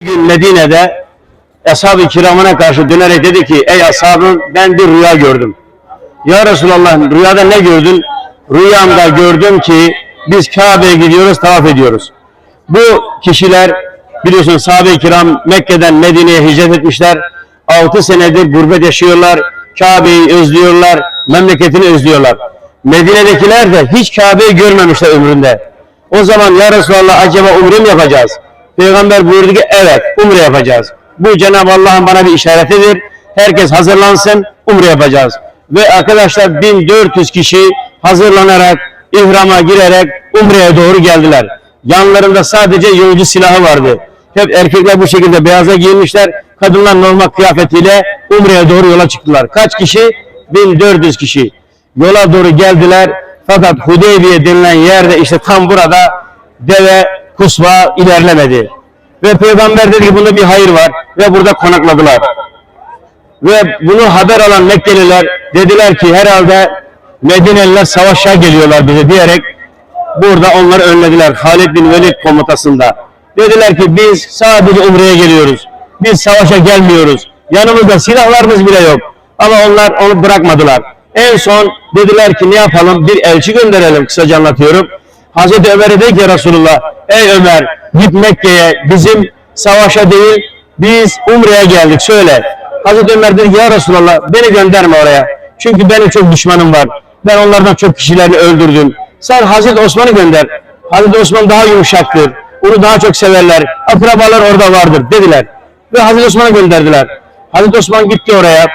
Gün Medine'de ashab-ı kiramına karşı dönerek dedi ki ey ashabım ben bir rüya gördüm. Ya Resulallah rüyada ne gördün? Rüyamda gördüm ki biz Kabe'ye gidiyoruz, tavaf ediyoruz. Bu kişiler biliyorsun sahabe-i kiram Mekke'den Medine'ye hicret etmişler. 6 senedir gurbet yaşıyorlar. Kabe'yi özlüyorlar, memleketini özlüyorlar. Medine'dekiler de hiç Kabe'yi görmemişler ömründe. O zaman ya Resulallah acaba umre mi yapacağız? Peygamber buyurdu ki evet umre yapacağız. Bu Cenab-ı Allah'ın bana bir işaretidir. Herkes hazırlansın umre yapacağız. Ve arkadaşlar 1400 kişi hazırlanarak ihrama girerek umreye doğru geldiler. Yanlarında sadece yolcu silahı vardı. Hep erkekler bu şekilde beyaza giyinmişler. Kadınlar normal kıyafetiyle umreye doğru yola çıktılar. Kaç kişi? 1400 kişi. Yola doğru geldiler. Fakat Hudeybiye denilen yerde işte tam burada deve kusva ilerlemedi. Ve peygamber dedi ki bunda bir hayır var ve burada konakladılar. Ve bunu haber alan Mekkeliler dediler ki herhalde Medineliler savaşa geliyorlar bize diyerek burada onları önlediler Halid bin Velid komutasında. Dediler ki biz sadece Umre'ye geliyoruz. Biz savaşa gelmiyoruz. Yanımızda silahlarımız bile yok. Ama onlar onu bırakmadılar. En son dediler ki ne yapalım? Bir elçi gönderelim kısaca anlatıyorum. Hazreti Ömer'e dedi ki Resulullah ey Ömer git Mekke'ye bizim savaşa değil biz Umre'ye geldik söyle. Hazreti Ömer dedi ya Resulallah beni gönderme oraya. Çünkü benim çok düşmanım var. Ben onlardan çok kişilerini öldürdüm. Sen Hazreti Osman'ı gönder. Hazreti Osman daha yumuşaktır. Onu daha çok severler. Akrabalar orada vardır dediler. Ve Hazreti Osman'ı gönderdiler. Hazreti Osman gitti oraya.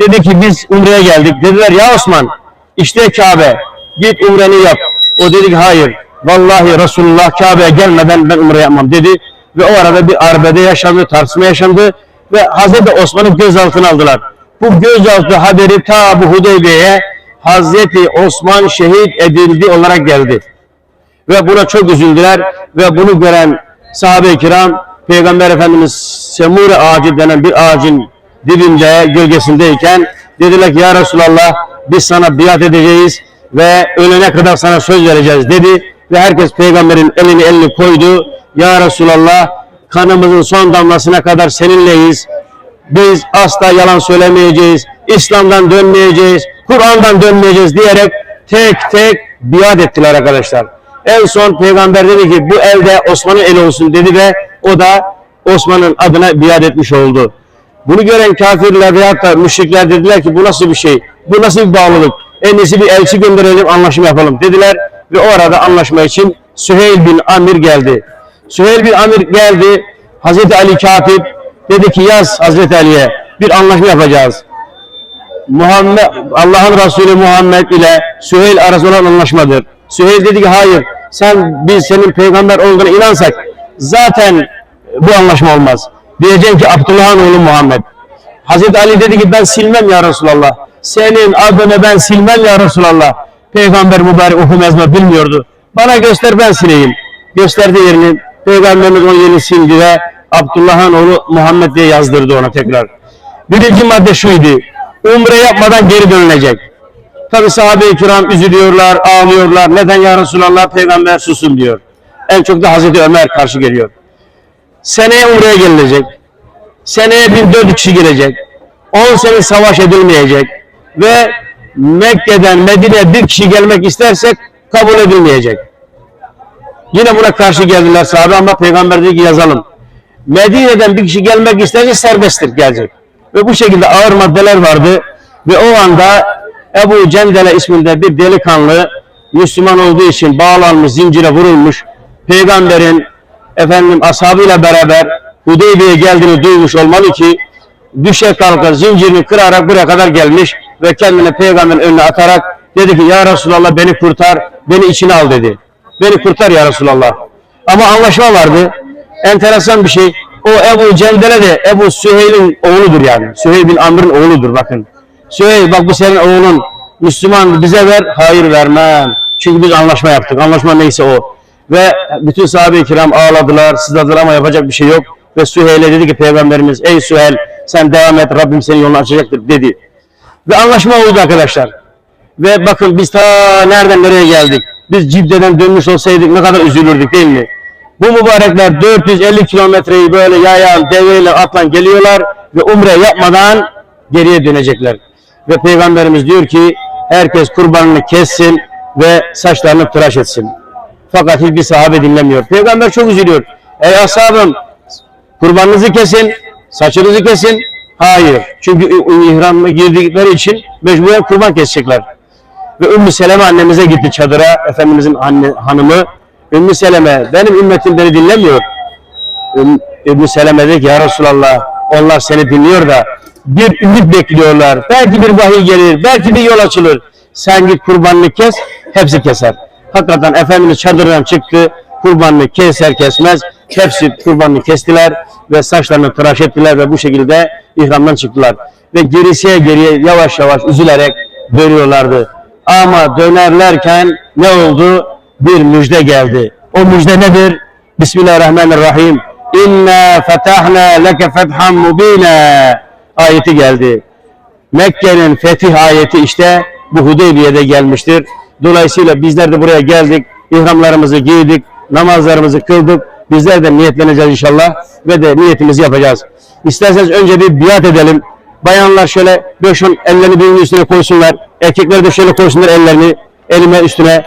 Dedi ki biz Umre'ye geldik. Dediler ya Osman işte Kabe. Git Umre'ni yap. O dedi ki hayır. Vallahi Resulullah Kabe'ye gelmeden ben Umre yapmam dedi. Ve o arada bir arbede yaşandı, tartışma yaşandı. Ve Hazreti Osman'ı gözaltına aldılar. Bu gözaltı haberi ta bu Hudeybiye'ye Hazreti Osman şehit edildi olarak geldi. Ve buna çok üzüldüler ve bunu gören sahabe-i kiram Peygamber Efendimiz Semure ağacı denen bir ağacın dibinde gölgesindeyken dediler ki ya Resulallah biz sana biat edeceğiz ve ölene kadar sana söz vereceğiz dedi ve herkes peygamberin elini elini koydu. Ya Resulallah kanımızın son damlasına kadar seninleyiz. Biz asla yalan söylemeyeceğiz. İslam'dan dönmeyeceğiz. Kur'an'dan dönmeyeceğiz diyerek tek tek biat ettiler arkadaşlar. En son peygamber dedi ki bu elde Osman'ın eli olsun dedi ve o da Osman'ın adına biat etmiş oldu. Bunu gören kafirler veyahut da müşrikler dediler ki bu nasıl bir şey? Bu nasıl bir bağlılık? En iyisi bir elçi gönderelim anlaşma yapalım dediler. Ve o arada anlaşma için Süheyl bin Amir geldi. Süheyl bin Amir geldi. Hazreti Ali katip dedi ki yaz Hazreti Ali'ye bir anlaşma yapacağız. Muhammed Allah'ın Resulü Muhammed ile Süheyl arasında olan anlaşmadır. Süheyl dedi ki hayır sen biz senin peygamber olduğuna inansak zaten bu anlaşma olmaz. Diyeceksin ki Abdullah'ın oğlu Muhammed. Hazreti Ali dedi ki ben silmem ya Resulallah. Senin adını ben silmem ya Resulallah. Peygamber mübarek okuma yazma bilmiyordu. Bana göster ben sileyim. Gösterdi yerini. Peygamberimiz onun yerini sildi ve Abdullah'ın oğlu Muhammed diye yazdırdı ona tekrar. Birinci madde şuydu. Umre yapmadan geri dönülecek. Tabi sahabe-i kiram üzülüyorlar, ağlıyorlar. Neden ya Resulallah peygamber susun diyor. En çok da Hazreti Ömer karşı geliyor. Seneye Umre'ye gelecek. Seneye 1400 kişi gelecek. 10 sene savaş edilmeyecek. Ve Mekke'den Medine'ye bir kişi gelmek istersek kabul edilmeyecek. Yine buna karşı geldiler sahabe ama peygamber dedi ki yazalım. Medine'den bir kişi gelmek isterse serbesttir gelecek. Ve bu şekilde ağır maddeler vardı. Ve o anda Ebu Cendele isminde bir delikanlı Müslüman olduğu için bağlanmış, zincire vurulmuş. Peygamberin efendim ashabıyla beraber Hudeybiye'ye geldiğini duymuş olmalı ki düşe kalka zincirini kırarak buraya kadar gelmiş ve kendini peygamberin önüne atarak dedi ki ya Resulallah beni kurtar, beni içine al dedi. Beni kurtar ya Resulallah. Ama anlaşma vardı. Enteresan bir şey. O Ebu Cendele de Ebu Süheyl'in oğludur yani. Süheyl bin Amr'ın oğludur bakın. Süheyl bak bu senin oğlun Müslüman bize ver. Hayır vermem. Çünkü biz anlaşma yaptık. Anlaşma neyse o. Ve bütün sahabe-i kiram ağladılar, sızladılar ama yapacak bir şey yok. Ve Süheyl'e dedi ki Peygamberimiz ey Süheyl sen devam et Rabbim senin yolunu açacaktır dedi. Ve anlaşma oldu arkadaşlar. Ve bakın biz ta nereden nereye geldik. Biz Cidde'den dönmüş olsaydık ne kadar üzülürdük değil mi? Bu mübarekler 450 kilometreyi böyle yayan, deveyle, atla geliyorlar ve umre yapmadan geriye dönecekler. Ve Peygamberimiz diyor ki herkes kurbanını kessin ve saçlarını tıraş etsin. Fakat hiçbir sahabe dinlemiyor. Peygamber çok üzülüyor. Ey ashabım kurbanınızı kesin, saçınızı kesin. Hayır. Çünkü ihramına girdikleri için mecburen kurban kesecekler. Ve Ümmü Seleme annemize gitti çadıra, Efendimizin anne, hanımı. Ümmü Seleme, benim ümmetim beni dinlemiyor. Ümm, Ümmü Seleme dedi ki, ya Resulallah, onlar seni dinliyor da bir ümit bekliyorlar. Belki bir vahiy gelir, belki bir yol açılır. Sen git kurbanını kes, hepsi keser. Hakikaten Efendimiz çadırdan çıktı, kurbanını keser kesmez, hepsi kurbanını kestiler ve saçlarını tıraş ettiler ve bu şekilde ihramdan çıktılar. Ve gerisiye geriye yavaş yavaş üzülerek dönüyorlardı. Ama dönerlerken ne oldu? Bir müjde geldi. O müjde nedir? Bismillahirrahmanirrahim. İnna fetahna leke fethan mubina ayeti geldi. Mekke'nin fetih ayeti işte bu Hudeybiye'de gelmiştir. Dolayısıyla bizler de buraya geldik, ihramlarımızı giydik, namazlarımızı kıldık. Bizler de niyetleneceğiz inşallah ve de niyetimizi yapacağız. İsterseniz önce bir biat edelim. Bayanlar şöyle 5-10 ellerini birbirinin üstüne koysunlar. Erkekler de şöyle koysunlar ellerini elime üstüne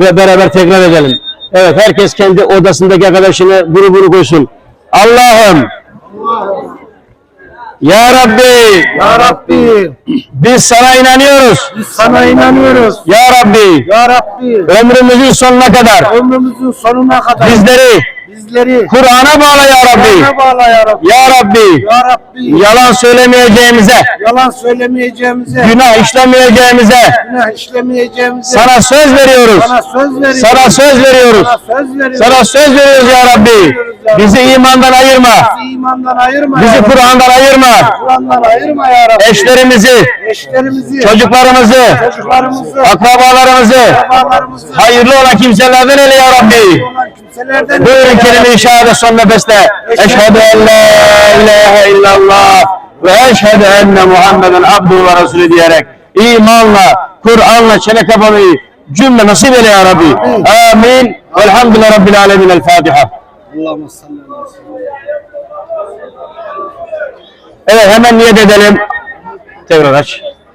ve beraber tekrar edelim. Evet herkes kendi odasındaki arkadaşını grubunu koysun. Allah'ım Ya Rabbi Ya Rabbi biz sana inanıyoruz. biz sana inanıyoruz. Ya Rabbi Ya Rabbi ömrümüzün sonuna kadar ömrümüzün sonuna kadar bizleri bizleri Kur'an'a bağla ya Rabbi. Kur'an'a bağla ya Rabbi. Ya Rabbi Ya Rabbi yalan söylemeyeceğimize, yalan söylemeyeceğimize, günah işlemeyeceğimize günah işlemeyeceğimize sana söz veriyoruz. sana söz veriyoruz. Sana söz veriyoruz. Sana söz veriyoruz. Sana söz veriyoruz ya Rabbi. Bizi imandan ayırma. Bizi imandan ayırma Bizi. Kur'an'dan ayırma. Kur'an'dan ayırma ya Rabbi. Eşlerimizi, Eşlerimizi, çocuklarımızı, çocuklarımızı, akrabalarımızı akrabalarımızı, hayırlı olan kimselerden eyle ya Rabbi. Buyurun kelime-i şehadet son nefeste. Eşhedü en la ilahe illallah ve eşhedü enne Muhammeden abduhu ve resulü diyerek imanla, Kur'an'la çene kapamayı cümle nasip eyle ya Rabbi. Amin. Velhamdülillah Rabbil alemin. El Fatiha. Allah'ım salli Evet hemen niyet edelim. Tekrar aç.